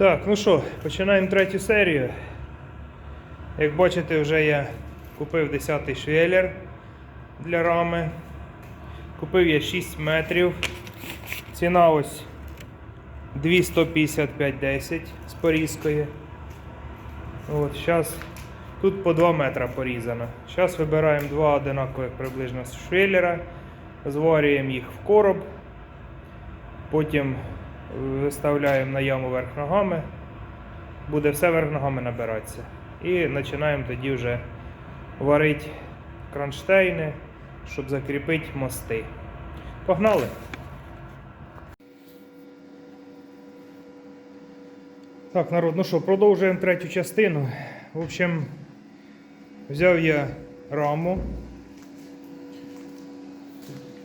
Так, ну що, починаємо третю серію. Як бачите, вже я купив 10-й швеллер для рами. Купив я 6 метрів. Ціна ось 255,10 з порізкою. От, зараз тут по 2 метра порізано. Зараз вибираємо два одинакових приблизно швеллера, зварюємо їх в короб. Потім виставляємо на яму верх ногами. Буде все верх ногами набиратися. І починаємо тоді вже варити кронштейни, щоб закріпити мости. Погнали! Так, народ, ну що, продовжуємо третю частину. В общем, взяв я раму,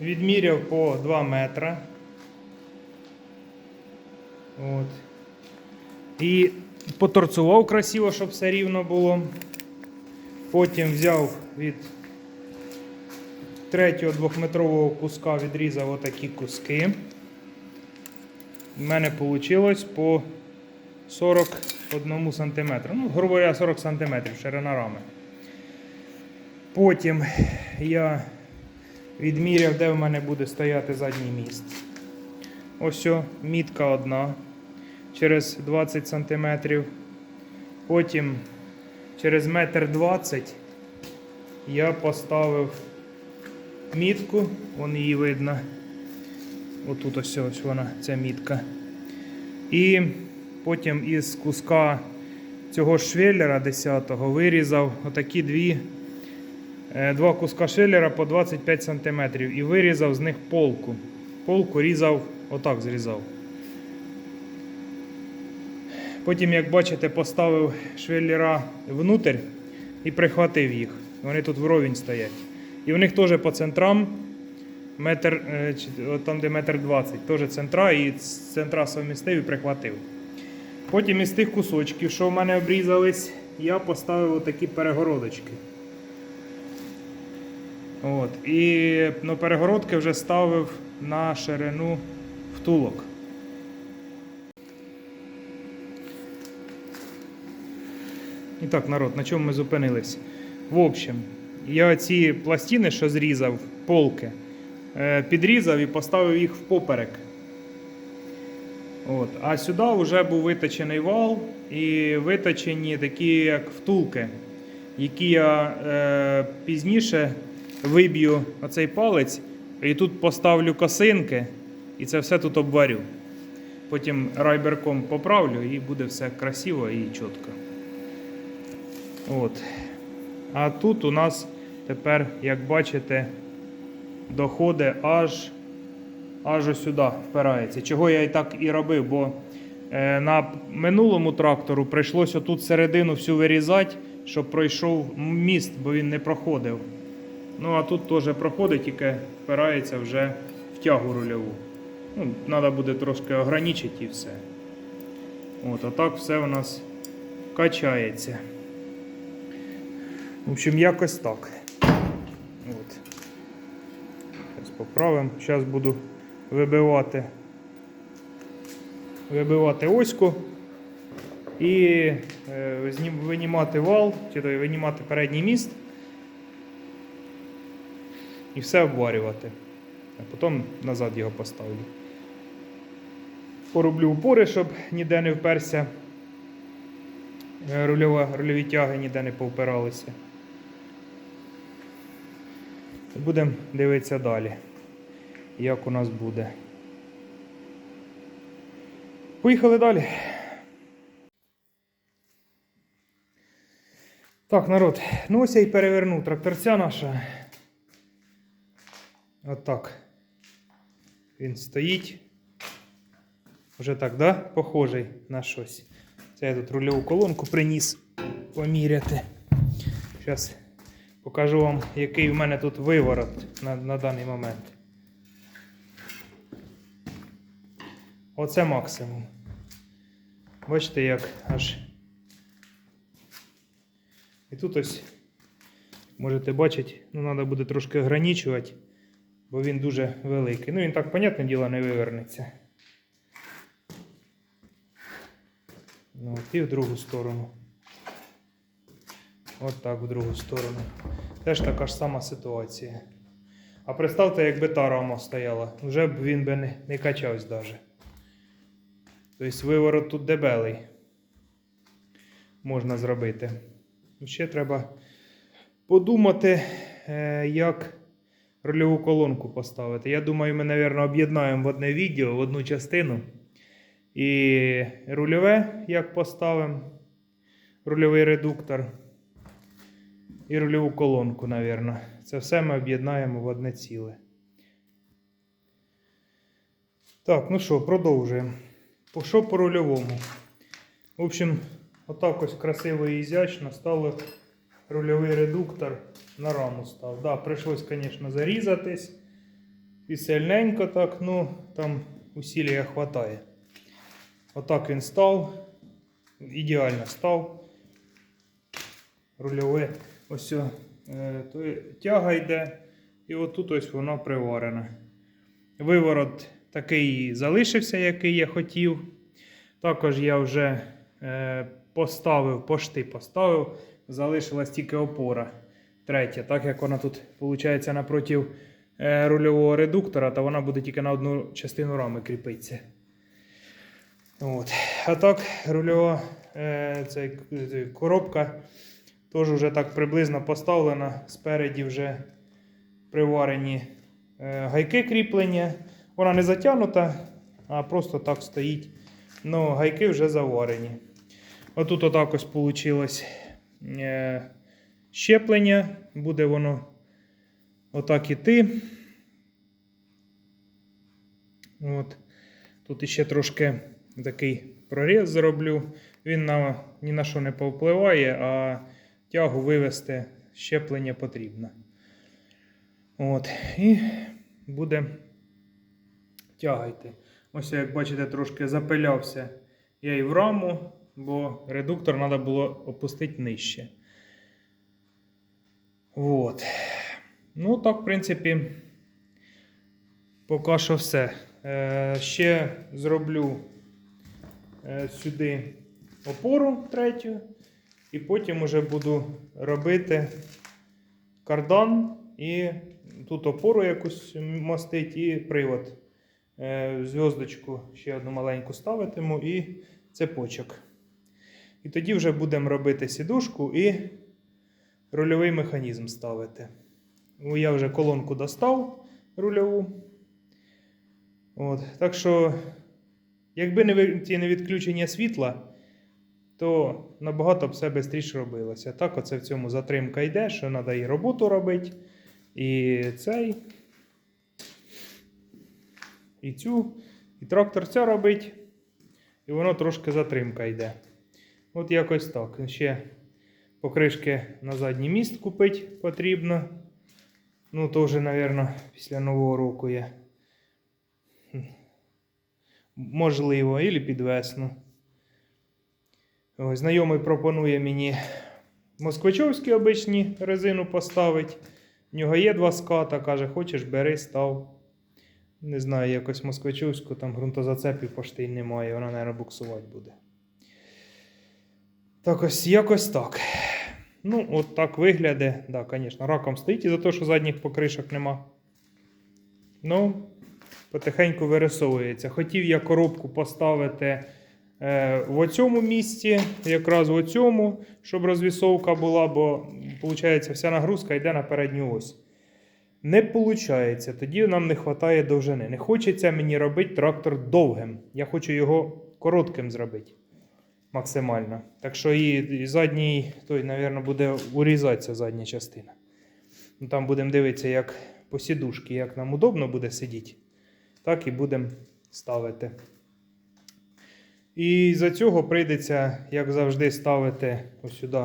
відміряв по 2 метра. От. І поторцував красиво, щоб все рівно було. Потім взяв від третього двохметрового куска, відрізав отакі куски. У мене вийшло по 41 см. Ну, грубо говоря, 40 см ширина рами. Потім я відміряв, де в мене буде стояти задній міст. Ось о, мітка одна через 20 см. Потім через метр 20 я поставив мітку, вон її видно. Отут ось ось вона, ця мітка. І потім із куска цього швеллера 10-го вирізав отакі дві, е, два куска швеллера по 25 см і вирізав з них полку. Полку різав, отак зрізав. Потім, як бачите, поставив швеллера внутрь і прихватив їх. Вони тут вровень стоять. І в них теж по центрам метр, е, там, де метр двадцять, теж центра, і центра совмістив і прихватив. Потім із тих кусочків, що в мене обрізались, я поставив отакі перегородочки. От. І ну, перегородки вже ставив на ширину втулок. І так, народ, на чому ми зупинились? В общем, я ці пластини, що зрізав, полки, е, підрізав і поставив їх впоперек. От. А сюди вже був виточений вал і виточені такі як втулки, які я е, пізніше виб'ю оцей палець і тут поставлю косинки і це все тут обварю. Потім райберком поправлю і буде все красиво і чітко. От. А тут у нас тепер, як бачите, доходить аж аж сюди впирається. Чого я і так і робив, бо е, на минулому трактору прийшлося тут середину всю вирізати, щоб пройшов міст, бо він не проходив. Ну а тут теж проходить, тільки впирається вже в тягу рульову. Ну, Треба буде трошки ограничити і все. От, а так все у нас качається. В общем, якось так. От. Зараз поправимо. Зараз буду вибивати, вибивати оську і е, винімати вал, чи то винімати передній міст і все обварювати. А потім назад його поставлю. Пороблю упори, щоб ніде не вперся. е, Рульова, рульові тяги ніде не повпиралися. Будемо дивитися далі, як у нас буде. Поїхали далі. Так, народ, ну ось я і перевернув тракторця наша. Отак. Він стоїть. Вже так, да? Похожий на щось. Це я тут рульову колонку приніс поміряти. Зараз покажу вам, який в мене тут виворот на, на даний момент. Оце максимум. Бачите, як аж. І тут ось, можете бачити, ну треба буде трошки ограничувати, бо він дуже великий. Ну він так, понятне діло, не вивернеться. Ну, і в другу сторону. От так, в другу сторону. Теж така ж сама ситуація. А представте, якби та рама стояла, вже б він би не, не качався навіть. Тобто виворот тут дебелий. Можна зробити. Ще треба подумати, е, як рольову колонку поставити. Я думаю, ми, мабуть, об'єднаємо в одне відео, в одну частину. І рульове, як поставимо, рульовий редуктор. І рульову колонку, мабуть. Це все ми об'єднаємо в одне ціле. Так, ну що, продовжуємо. По що по рульовому? В общем, отак ось красиво і ізящно стало рульовий редуктор на раму став. Да, прийшлось, звісно, зарізатись. І сильненько так, ну, там усілля хватає. Отак він став. Ідеально став. Рульове. Ось о, е, то тяга йде. І отут ось воно приварено. Виворот такий залишився, який я хотів. Також я вже е, поставив, пошти поставив, залишилась тільки опора третя. Так як вона тут, виходить, напроти е, рульового редуктора, то вона буде тільки на одну частину рами кріпитися. От. А так, рульова е, цей, цей, коробка теж вже так приблизно поставлена. Спереді вже приварені е, гайки кріплення. Вона не затягнута, а просто так стоїть. Ну, гайки вже заварені. Отут отак ось вийшло е, щеплення. Буде воно отак іти. От. Тут іще трошки такий проріз зроблю. Він на, ні на що не повпливає, а тягу вивести щеплення потрібно. От. І буде тягайте. Ось, як бачите, трошки запилявся я і в раму, бо редуктор треба було опустити нижче. От. Ну, так, в принципі, поки що все. Е, ще зроблю е, сюди опору третю, і потім вже буду робити кардан і тут опору якусь мастить і привод. Е, зв'язочку ще одну маленьку ставитиму і цепочок. І тоді вже будемо робити сідушку і рульовий механізм ставити. Я вже колонку достав рульову. От. Так що, якби не ви- ті не відключення світла, то набагато б все швидше робилося. Так, оце в цьому затримка йде, що треба і роботу робити, і цей, і цю, і трактор це робить, і воно трошки затримка йде. От якось так. Ще покришки на задній міст купити потрібно. Ну, то вже, мабуть, після Нового року є. Можливо, і під весну. Знайомий пропонує мені москвичовські обичні резину поставити. В нього є два ската, каже, хочеш, бери, став. Не знаю, якось москвичовську, там ґрунтозацепів пошти й немає, вона, мабуть, буксувати буде. Так ось якось так. Ну, от так виглядає. Да, звісно, раком стоїть із-за того, що задніх покришок нема. Ну, потихеньку вирисовується. Хотів я коробку поставити в оцьому місці, якраз в оцьому, щоб розвісовка була, бо виходить, вся нагрузка йде на передню ось. Не виходить, тоді нам не вистачає довжини. Не хочеться мені робити трактор довгим. Я хочу його коротким зробити максимально. Так що і, задній, той, мабуть, буде урізатися задня частина. Ну, Там будемо дивитися, як по сідушці, як нам удобно буде сидіти, так і будемо ставити. І за цього прийдеться, як завжди, ставити ось сюди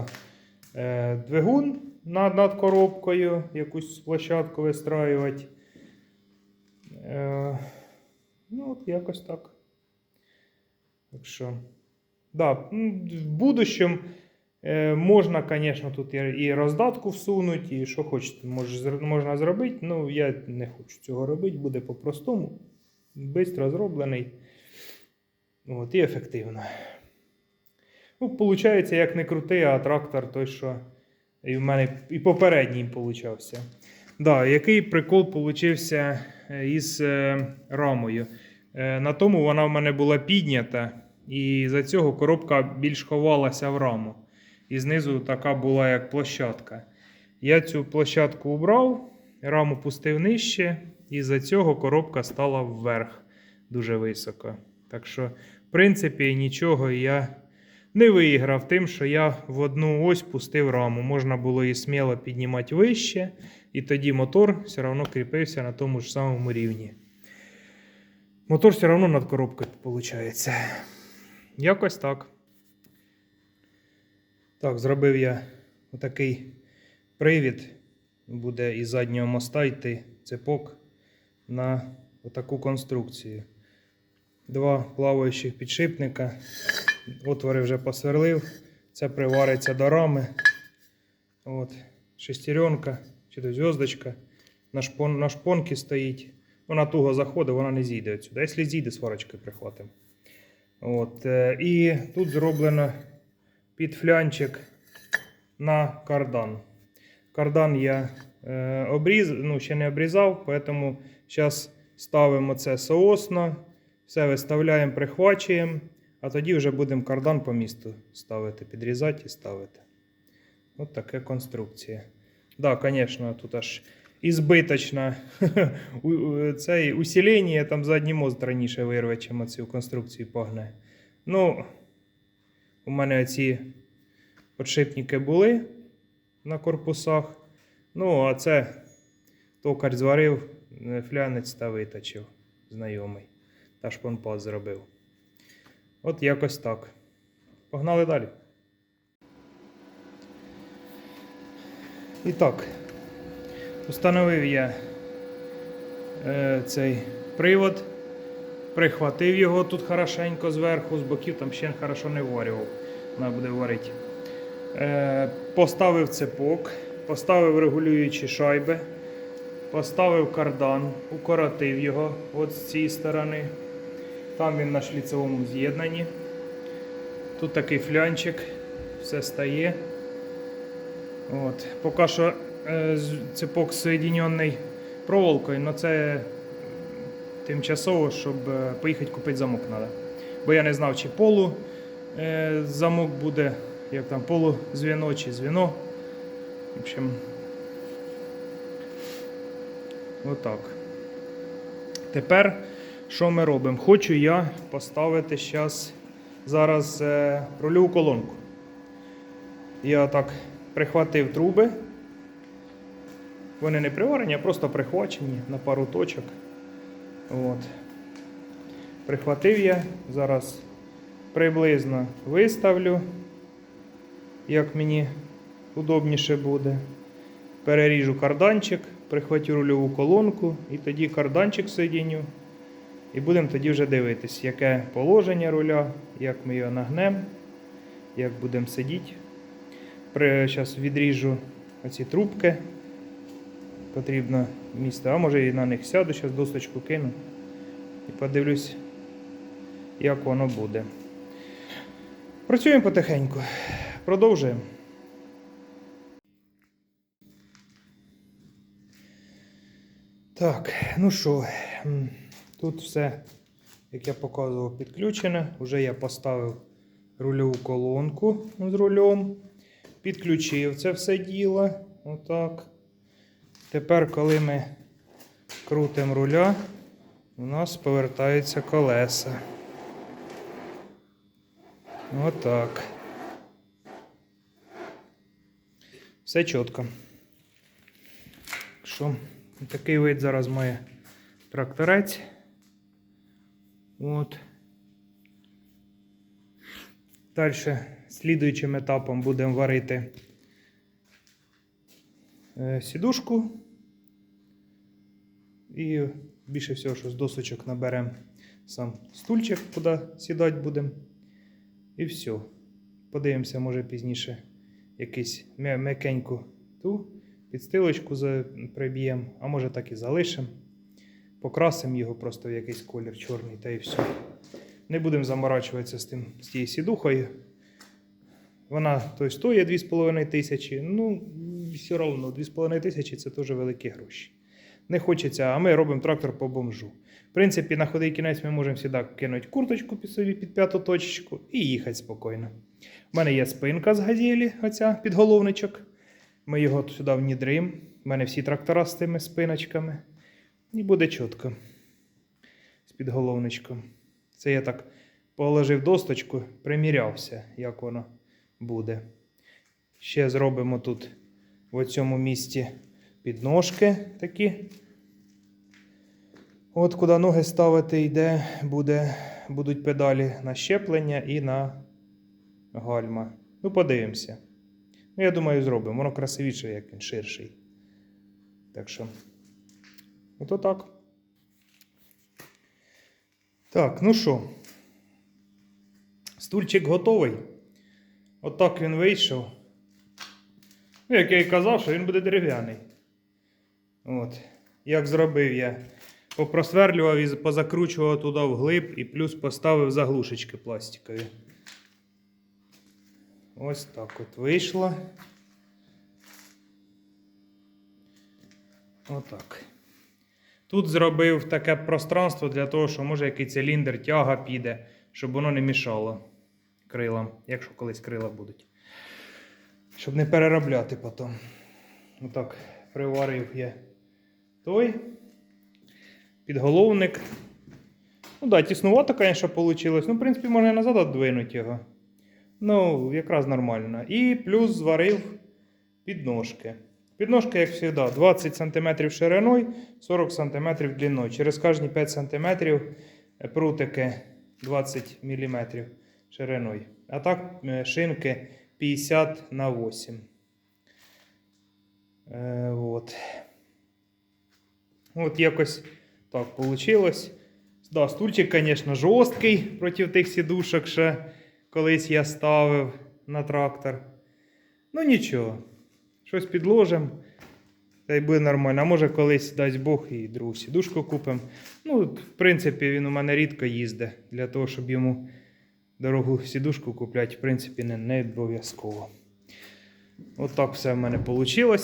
е, двигун над, над коробкою, якусь площадку вистраювати. Е, ну, от якось так. Так що. Да, в будущем е, можна, звісно, тут і, роздатку всунути, і що хочете, можна зробити. Ну, я не хочу цього робити, буде по-простому. Бистро зроблений. От, і ефективно. Ну, виходить, як не крутий, а трактор той, що і в мене і попередній получався. Да, який прикол получився е, із е, рамою. Е, на тому вона в мене була піднята, і за цього коробка більш ховалася в раму. І знизу така була як площадка. Я цю площадку убрав, раму пустив нижче, і за цього коробка стала вверх дуже високо. Так що, в принципі, нічого я не виграв тим, що я в одну ось пустив раму. Можна було її сміло піднімати вище, і тоді мотор все одно кріпився на тому ж самому рівні. Мотор все одно над коробкою виходить. Якось так. Так, зробив я отакий привід. Буде із заднього моста йти цепок на отаку конструкцію. Два плаваючих підшипника. Отвори вже посверлив. Це привариться до рами. От. Шестеренка, чи зв'язочка. На, шпон, на шпонці стоїть. Вона туго заходить, вона не зійде відсюди. Якщо зійде, сварочкою прихватимо. Е, І тут зроблено під флянчик на кардан. Кардан я е, обріз, ну, ще не обрізав, тому зараз ставимо це соосно, все виставляємо, прихвачуємо, а тоді вже будемо кардан по місту ставити, підрізати і ставити. От така конструкція. Так, да, звісно, тут аж ізбиточне у- у- цей усилення, там задній мост раніше вирве, чим цю конструкцію погне. Ну, у мене ці подшипники були на корпусах. Ну, а це токар зварив, флянець та виточив знайомий. Та шпонпад зробив. От якось так. Погнали далі. І так, установив я е, цей привод, прихватив його тут хорошенько зверху, з боків там ще хорошо не варював. Треба буде варити. Е, поставив цепок, поставив регулюючі шайби, поставив кардан, укоротив його от з цієї сторони. Там він на шліцевому з'єднанні. Тут такий флянчик, все стає. От. Поки що е, цепок соєдинений проволокою, але це тимчасово, щоб е, поїхати купити замок треба. Бо я не знав, чи полу е, замок буде, як там полузвіно чи звіно. В общем, отак. Тепер що ми робимо? Хочу я поставити щас, зараз е, рульову колонку. Я так прихватив труби. Вони не приварені, а просто прихвачені на пару точок. От. Прихватив я, зараз приблизно виставлю, як мені удобніше буде. Переріжу карданчик, прихватю рульову колонку і тоді карданчик соєдиню. І будемо тоді вже дивитись, яке положення руля, як ми його нагнемо, як будемо сидіти. Зараз відріжу оці трубки. Потрібно місце, а може і на них сяду, зараз досточку кину і подивлюсь, як воно буде. Працюємо потихеньку. Продовжуємо. Так, ну що, тут все, як я показував, підключене. Уже я поставив рульову колонку з рулем, підключив це все діло. Отак. Тепер, коли ми крутимо руля, у нас повертаються колеса. Отак. Все чітко. Що, такий вид зараз має тракторець. От. Далі слідуючим етапом будемо варити е, сідушку. І більше всього, що з досочок наберемо сам стульчик, куди сідати будемо. І все. Подивимося, може пізніше якусь м'якеньку ту підстилочку приб'ємо, а може так і залишимо. Покрасимо його просто в якийсь колір чорний та і все. Не будемо заморачуватися з тим з тією сідухою. Вона то стоїть 2,5 тисячі. Ну, все одно 2,5 тисячі це теж великі гроші. Не хочеться, а ми робимо трактор по бомжу. В принципі, на ходий кінець ми можемо завжди кинути курточку під собі під п'яту точечку і їхати спокійно. У мене є спинка з газелі, оця підголовничок. Ми його сюди внідримо. У мене всі трактора з тими спиночками. І буде чітко. З підголовничком. Це я так положив досточку, примірявся, як воно буде. Ще зробимо тут в цьому місці підножки такі. От куди ноги ставити йде, буде, будуть педалі на щеплення і на гальма. Ну, подивимося. Ну, я думаю, зробимо. Воно красивіше, як він ширший. Так що, ото так. Так, ну що, стульчик готовий. Отак він вийшов. Ну, як я і казав, що він буде дерев'яний. От. Як зробив я. Попросверлював і позакручував туди вглиб і плюс поставив заглушечки пластикові. Ось так от вийшло. Отак. Тут зробив таке пространство для того, що може який циліндр, тяга піде, щоб воно не мішало крилам, якщо колись крила будуть. Щоб не переробляти потім. Отак, приварив я той підголовник. Ну да, тіснувато, звісно, вийшло. Ну, в принципі, можна назад віддвинути його. Ну, якраз нормально. І плюс зварив підножки. Підножки, як завжди, 20 см шириною, 40 см длиною. Через кожні 5 см прутики 20 мм шириною. А так е, шинки 50 на 8. Е, от. От якось так вийшло. Да, стульчик, звісно, жорсткий проти тих сідушок, ще колись я ставив на трактор. Ну нічого, щось підложимо. Та й буде нормально. А може колись дасть Бог і другу сідушку купимо. Ну, в принципі, він у мене рідко їздить. Для того, щоб йому дорогу сідушку купляти, в принципі, не, не обов'язково. Отак все в мене вийшло.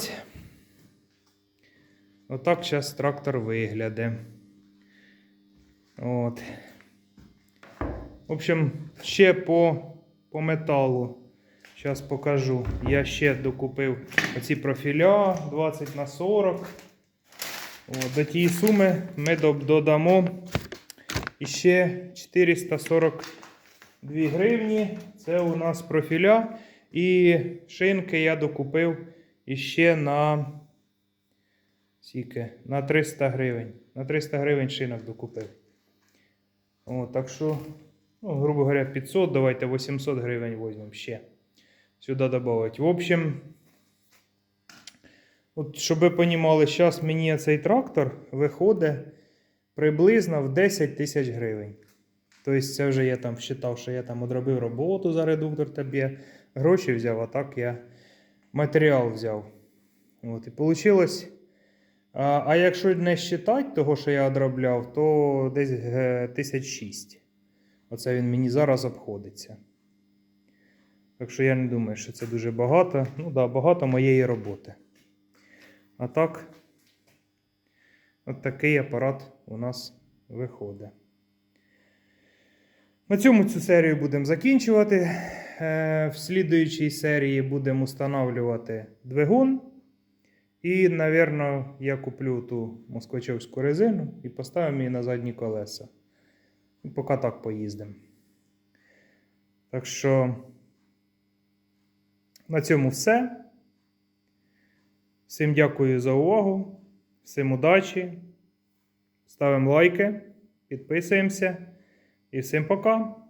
Отак зараз трактор виглядає. От. В общем, ще по, по металу. Зараз покажу. Я ще докупив оці профіля 20 на 40. От, до тієї суми ми додамо ще 442 гривні. Це у нас профіля. І шинки я докупив іще на Скільки? На 300 гривень. На 300 гривень шинок докупив. О, так що, ну, грубо говоря, 500, давайте 800 гривень візьмемо ще. Сюди додати. В общем, от, щоб ви розуміли, зараз мені цей трактор виходить приблизно в 10 тисяч гривень. Тобто, це вже я там вважав, що я там одробив роботу за редуктор тобі, гроші взяв, а так я матеріал взяв. От, і вийшло. А, а якщо не вважати того, що я одробляв, то десь е, тисяч шість. Оце він мені зараз обходиться. Так що я не думаю, що це дуже багато. Ну да, багато моєї роботи. А так, от такий апарат у нас виходить. На цьому цю серію будемо закінчувати. Е, В слідуючій серії будемо встановлювати двигун. І, напевно, я куплю ту москвичовську резину і поставимо її на задні колеса. І поки так поїздимо. Так що на цьому все. Всім дякую за увагу. Всім удачі. Ставимо лайки, підписуємося. І всім пока!